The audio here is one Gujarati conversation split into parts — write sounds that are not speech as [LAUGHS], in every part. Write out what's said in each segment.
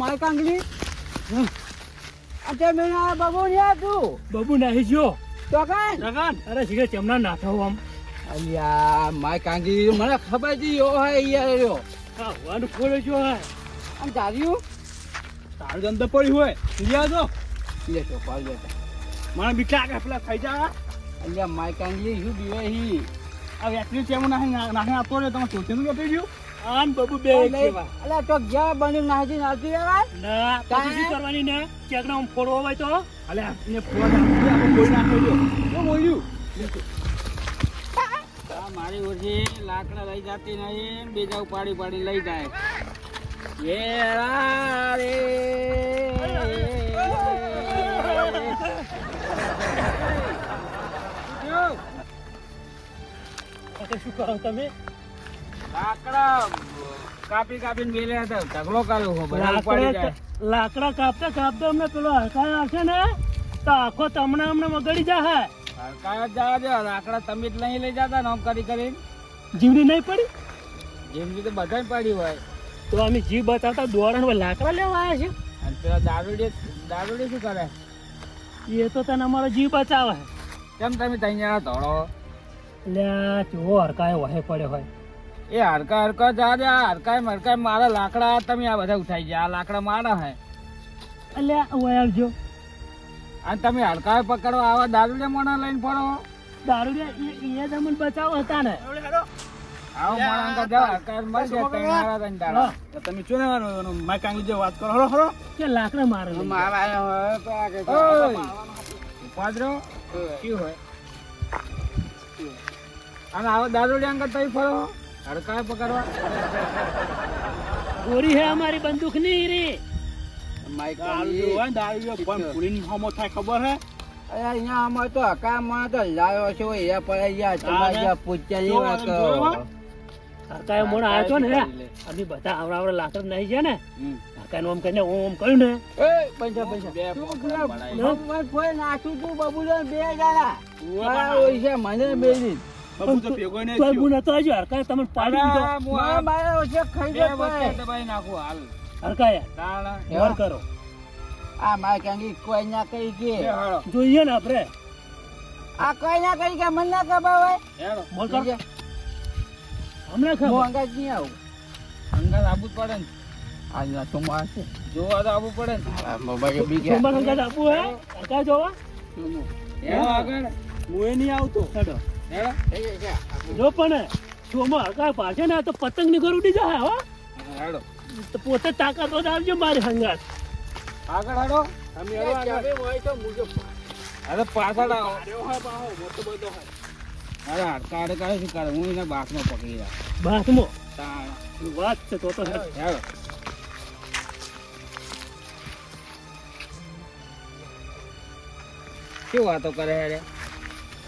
અરે અચ્છા મેં બબુ બાબુ તું બાબુ નાહી ગયો. તો કાંઈ અરે શીખે ચમના નાઠો આમ. અલ્યા માય કાંગી મને ખબર હતી યો હે યાર યો હા વાનું ખોલે જો હે. આમ ચાલ્યું તારું અંદર પડી હોય. લ્યા જો. લે તો પાલ લે. મને બીક કે પેલા ખાઈ જા. અલ્યા માય કાંગી શું બીવે હી? આ વ્યક્તિ ચેમ નાહી નાહી આપતો રે તમે ચોથી નું બેઠી ગયું આમ બબુ બે અલ્યા તો ગયા બની નાજી નાહતી રહેવાય? ના પછી શું કરવાની ને? ચેકના આમ ફોડવો હોય તો? અલે ને ફોડ આપી આપણે કોઈ નાખો જો શું બોલ્યું? આ મારી ઓછી લાકડા લઈ જાતી નહીં બીજા ઉપાડી પાડી લઈ જાય. એ રે તો શું કરો તમે? લાકડા કાપી કાપીને મેલે હતા. ઢગલો કર્યો હો લાકડા લાકડા કાપતા કાપતા અમને પેલો હરકાય આવશે ને તો આખો તમને અમને મગડી જાહે. સરકાર જ જવા દે લાકડા તમે જ નહીં લઈ જતા ને આમ કરી કરીને. જીવડી નહીં પડી? જીવડી તો બધા પડી હોય. તો અમે જીવ બતાવતા દોરણ લાકડા લેવા આવ્યા અને પેલા દારૂડી દારૂડી શું કરે? એ તો તને અમારો જીવ બચાવે. કેમ તમે ત્યાં ધોળો? એટલે ચૂવો હરકાય વહે પડ્યો હોય. એ હરકા હરકા જા જા આ હરકાય મરકાય મારા લાકડા તમે આ બધા ઉઠાઈ ગયા. આ લાકડા મારા હે. એટલે આવજો અને તમે હરકા પકડો આવા દારૂડિયા મોણા લઈને પડો દારૂ એ તમને બચાવ હતા ને. આવો મોણા તો જા હરકા મર જાય તમે મારા તઈ દાડા. તમે શું ને માય કાંગી જે વાત કરો. હરો હરો. કે લાકડા મારે મારા આયો તો આ કે પાદરો શું હોય? અને આવો દારૂડિયા અંગત તઈ ફરો. હરકા પકડવા. ગોરી હે અમારી બંદૂકની રે. અહીંયા અમાર તો હકામાં તો લાવ્યો છો એ પડે યાર તમારે જ્યાં પૂછ્યા કરો. મોણ આવ્યો તો ને હે અમે બધા આવડા આવડા લાકડ નહીં છે ને. હરકાય ઓમ કરીને ઓમ કર્યું ને. એ પૈસા પૈસા. નાખું તું બબુલો બે જણા. મારા ઓય છે મને બેની તમને પાડી દીધો. મારા ઓછે ખાઈ દબાઈ નાખું હાલ. કરો. આ મારે ક્યાંકી કોઈ ના કઈ કે. જોઈએ ને આપણે. આ કોઈ ના કઈ કે મને ના ખબર હોય. મોર કરો. હમણાં હું ખબર અંગાજ નહીં આવું. અંગાજ આબુ જ પડે ને. આજના સોમવાર છે. જોવા તો આબુ પડે ને. મોબાઈલ બી સોમવાર અંગાજ આબુ હે? અંગાજ જોવા? આગળ. હું એ નહીં આવતો. હેડો. જો પણ સોમવાર હકા પાછે ને તો પતંગની ઘર ઉડી જાય હો. હેડો. તો પોતે તાકાત તો આવજો મારી હંગાત. આગળ હાડો. અમે હેડો આગળ. અરે પાછળ આવો. અરે હડકા હડકા શું કરે? હું એના પકડી રહ્યા બાથમો? તાણ. વાત છે તો તો હેડો. શું વાતો કરે હેડે?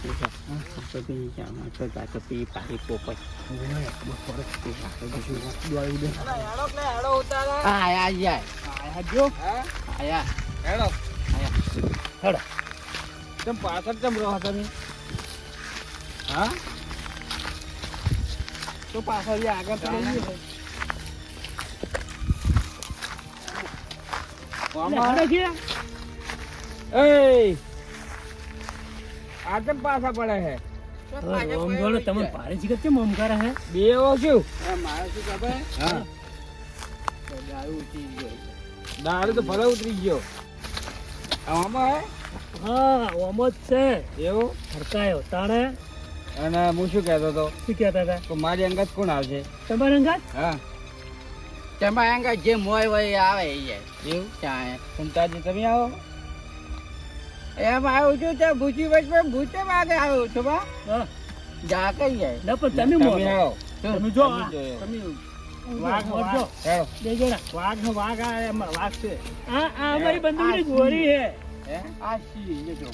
શું કરું તેમને તે દારૂ ને તો તાકો તો કેમ નહીં જાય? પેચાઈ ગયો નહીં પેચાઈ ગયો શું ન્યાય ગયા યાર તોય નહીં ગયા પેલા ગોડા જેવા આગળ ગયો. ભાઈ પછી ચા કણ હતું હા હોય તો ને જ છે હેડ હેડો માર તો અત્યારથી રોટી ને આપણે લ્યો હેડો પાછળ કેમ રહો તમે હા તો પાછળ આગળ તો લઈ ગયો. એટલે આમાં- હેડો છે એય! આ કેમ પાછા પડે છે ઓમ જોડે તમને ભારે જીગર કેમ ઓમ કરે હે બે એવો શું હા દારૂ તો ભલે ઉતરી ગયો આમાં હે હા ઓમ જ છે એવું હરકાયો તાણે અને હું શું કહેતો હતો શું કહેતા હતા તો મારી અંગત કોણ આવશે તમારે અંગાત હા તેમાં એમ કે જે મોય હોય આવે એ જાય એવું ત્યાં કુંતાજી તમે આવો એમ આવ્યું છું ત્યાં ભૂચી વચમાં ભૂચે વાગે આવ્યો છું બા. જા કઈ જાય. ના પણ તમે આવો. તમે જો તમે. વાઘ મરજો બે જણા વાઘ નો વાઘ. આ એમાં વાઘ છે. આ આ અમારી બંદૂકની છે હે? આ સી ને જો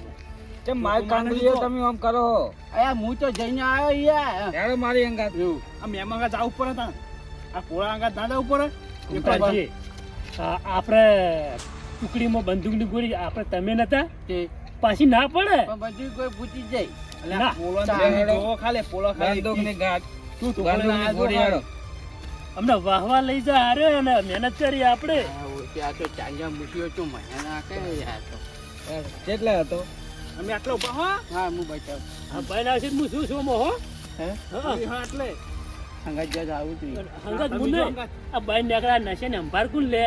કેમ મારી કાંગરીઓ તમે આમ કરો અરે હું તો જઈને આવ્યો યાર. ત્યારે મારી અંગાત. આ મહેમાન આગળ જવું ઉપર હતા. આ કોળા અંગાત ના ઉપર આપણે ટુકડીમાં બંદૂકની ગોળી આપણે તમે નતા? પાછી ના પડે? પણ બધું કોઈ પૂછી જાય. ના. ને ચાલે. હેડો. જો ખાલી પોળો ખાલી. બંદૂકની ગાંઠ. તું તો બંદૂકની ગોળી હેડો. અમને વાહવા લઈ જા હારે અને મહેનત કરી આપણે. આ ઓય ત્યાં તો ચાંજા મૂક્યો છું મને નાખે યાર તો. કેટલા હતો. અમે આટલા ઊભા હા? હા હું બચાવ આ ભાઈ ના છે હું શું છું હો? હે? એટલે. સંગત જજ આવું છું હંગત મુને. આ બાઈ નેકડા નશે ને અંભાર કુલ લે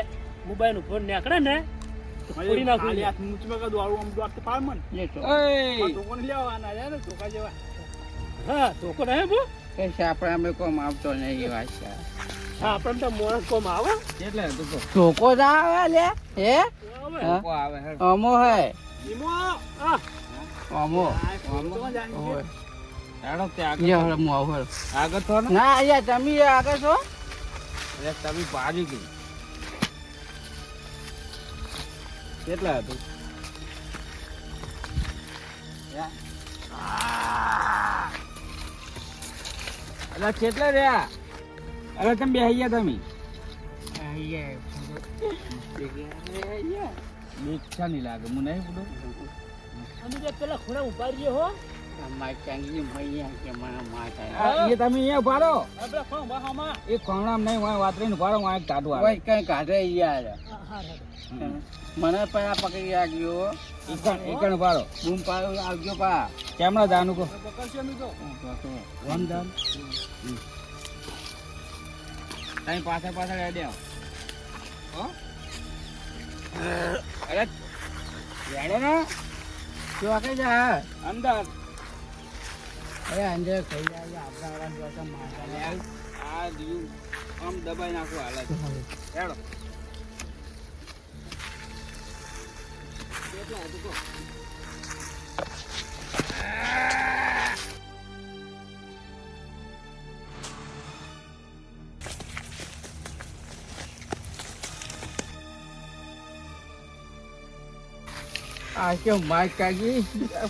મોબાઈલનું. નેકડે ને તો ફોડી નાખું લે. લેતો ઓય હા તો કોણ હે બો. કઈ આપણે અમે કોમ આવતો નહીં એ વાત છે. હા તો મોરસ કોમ આવે. એટલે આવે લે હે? આવે. હા? કો આવે હેડો. અમો હે. ઈમો, આ, અમો. હેડો તે આગળ હું આવું ના? યાર તમે આગળ છો. એટલે તમે પાડી ગઈ. કેટલા હતું? અલા કેટલા રહ્યા? અરે તમે બે ગયા તમે. ઈચ્છા નહીં લાગે હું નહીં પૂછું અમે પેલા ઊભા રહીએ હો. મારી ચાંગી કે મને માતા એ તમે અહીંયા ઊભા રહો. આ પેલા ખૂણા ઊભા હામાં. એ કોણામ નહીં વાય વાતરીને ઊભા રહો કાઢો આવે. કઈ કાઢે યાર. મને પેલા પકડી રાખ્યો એકણ ઈકણ ઊભા રહો. બૂમ પાડો આવજો પા. કેમના જાનું કો વન જાન તાઈ પાછળ પાછળ હેડે આવો. હો? અરે હેડો ને. ચોકે જા અંદર અરે અંદર ખાઈ જાય આપણા માતા અને આ દીવ. આમ દબાઈ નાખું હાલત હેડો. કેટલા હતું કહો? આ કે માય કાગી અલ્યા,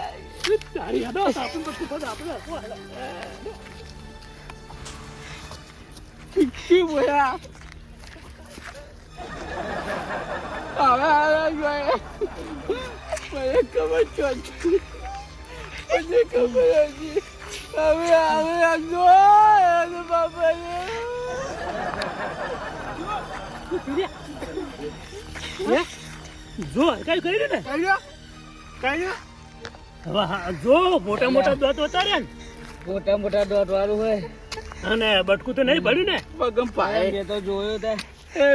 અલ્યા, બહુ ફૂલ અલ્યા, આ તો રોવા માંડ્યો, અલ્યા. ગુટકું ભર્યો? હા, જીભે? હા? તારી યાદો આપણને તો ખૂબ જ આપણે હસવું આવે. કી બોયા હવે હવે જોઈએ મને ખબર ચોથી મને ખબર હતી હવે હવે જો બાપા હે? જો કઈ કર્યું ને કયો કયો હવે હા, જો મોટા મોટા દોત ઉતાર્યા ને. મોટા મોટા દોત વાળું હોય. અને બટકું તો નહીં ભર્યું ને? પગમ પાય. એ તો જોયો તે. એ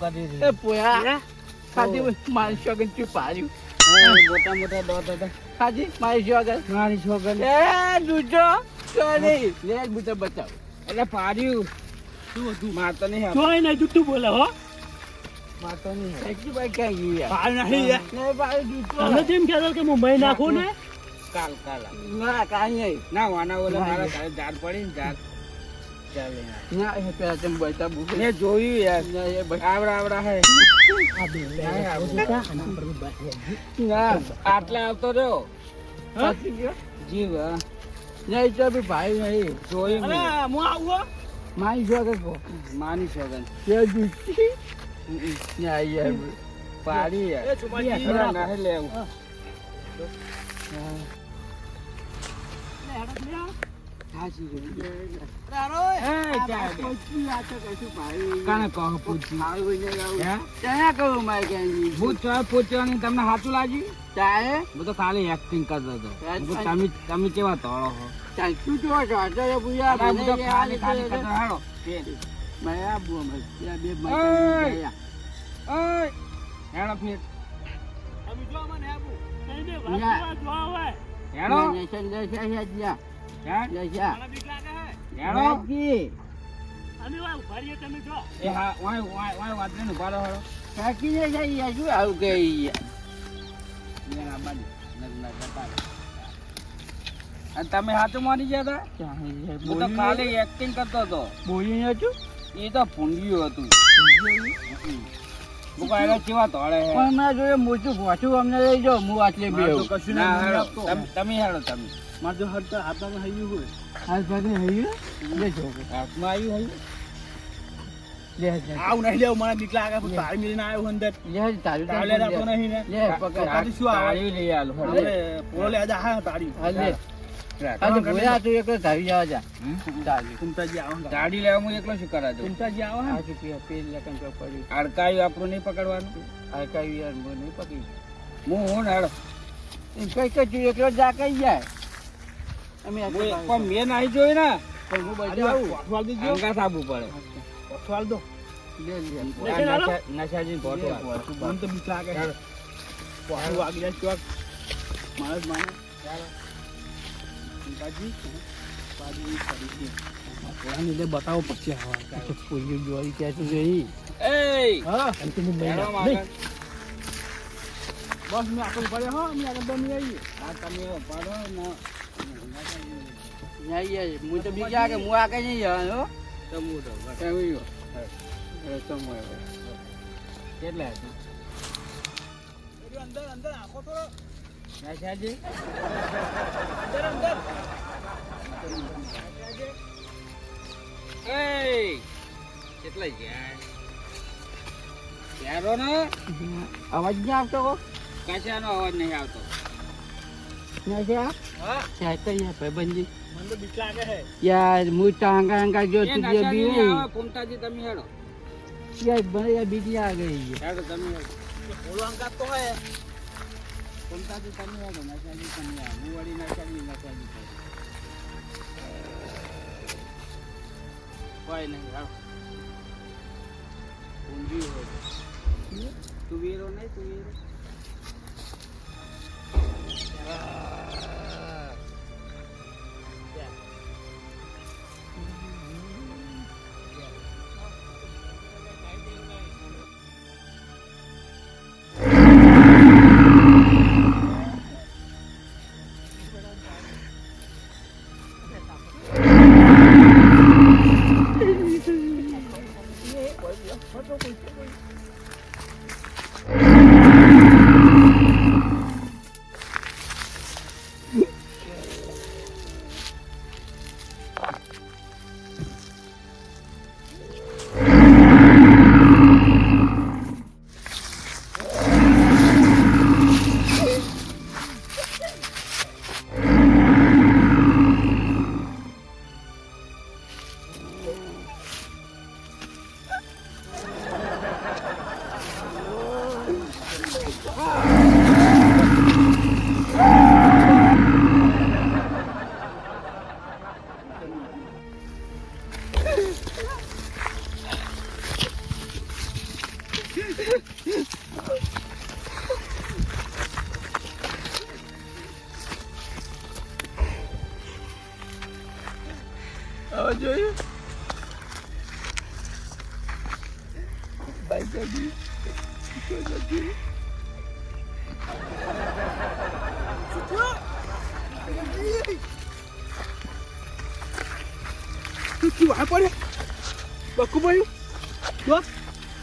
કરી એ પોયા ખાધી મારી શોગન ચૂપ પાડ્યું. મોટા મોટા દોત હતા. ખાધી મારી શોગન મારી શોગન એ દૂજો સોરી લે બુતા બચાવ એટલે પાડ્યું. શું હતું? મારતો નહીં જોઈ ને જુઠ્ઠું બોલે હો. કાલ કાલ ના કાંઈ નહીં ના વાના ઓલે મારા ઘરે ઝાડ પડી ને ઝાડ આટલા આવતો રહ્યો જીવ નહીં તો બી ભાઈ નહીં જોયું. હું આવું માની શોગન માની છોકન આ. આ તમને સાચું લાગ્યું ચાહે? હું ખાલી એક્ટિંગ કરતો હતો તમે તમે કેવા તોળો ચાલ, હાલો મેં અમારે. બે ઓય. હેડો ફેર. તમે જો મને આવું નહીં વાત જો આવે હેડો લેશન લેશે છે જ્યાં. હેડ લેશે. મને બીક લાગે હે. હેડો કાકી, અમે વા ઊભા તમે જો. એ હા વાત ને કાકી ને શું આવું કે યાર? આ બાજુ. લગ્ન કરતા અને તમે હાથું મારી ગયા હતા હું? તો ખાલી એક્ટિંગ કરતો હતો. બોલ્યું નતું? એ તો ભૂંડિયું હતું. હું કેવા તોડે હે પણ મેં જોયું મોટું ભોઠું અમને લઈ જાઓ હું આટલે બેહું. ના, હેડો. તમે- તમે હેડો તમે મારે જો હટ હાથમાં હૈયું હોય હાથ પકડી હૈયું? લે છોકરો. હાથમાં આવ્યું હોય લે હાથ પકડ. આવું નહીં લેવું મને બીક લાગે તારી મિલીને આવ્યો અંદર તારું. નહીં ને પકડ. શું આવે? લઈ આલો પોલો લે આજા હા તારી આવો લેવા હું એકલો શું કરા દઉં? આવો. અડકાયું આપણું નહીં પકડવાનું? યાર નહીં પકડી. હું કઈ કઈ તું એકલો જા કઈ જાય. પણ મેં નહીં ને. પણ હું અંગાત પડે. વાળ દો. નશાજી. મને તો બીક લાગે. જાય ચોક. માણસ બાજુ કરી બતાવો પછી આવા તો કોઈ જોઈ ક્યાં તું જોઈ? હા. બસ મેં આગળ પડે હો અમે આગળ બની તમે ને હું તો બીજા કે હું આગળ નહીં જવાનો, હો. તમું તો. કેવું તો. કેટલા અંદર અંદર આખો તો અંદર કેટલા ક્યારો ને? અવાજ નહીં આવતો? કશાનો અવાજ નહીં આવતો. છે છે ભાઈબંધી. મને તો બીક લાગે છે યાર હું હાંગા જો એ તું બી કુમતાજી તમે હેડો. યાર ભાઈ બીક લાગે યાર. હેડો તમે તો હે. કુમતાજી તમે હેડો નશાજી તમે હેડો હું વળી નશાજી નશાજી. કોઈ નહીં નહીં તુવેરો હવે જોયું બાઈક તું શું આ પડે બકુ પડ્યું જો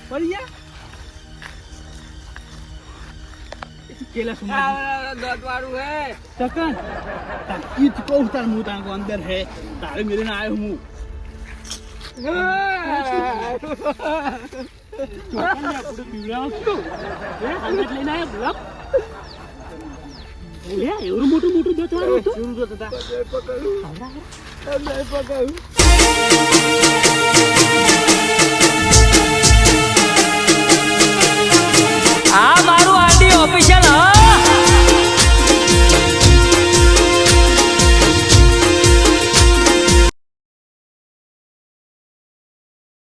પડી ગયા કેલા સુમા દોત વાળું હે તકન ઈ જ કહું તાર હું તાંકો અંદર હે તારે હું આપણે મોટું શું? હે? અંગત લઈને આવ્યો ગુલાબ? [LAUGHS] હે? એવડું આ મારું આડી ઓફિશિયલ હા.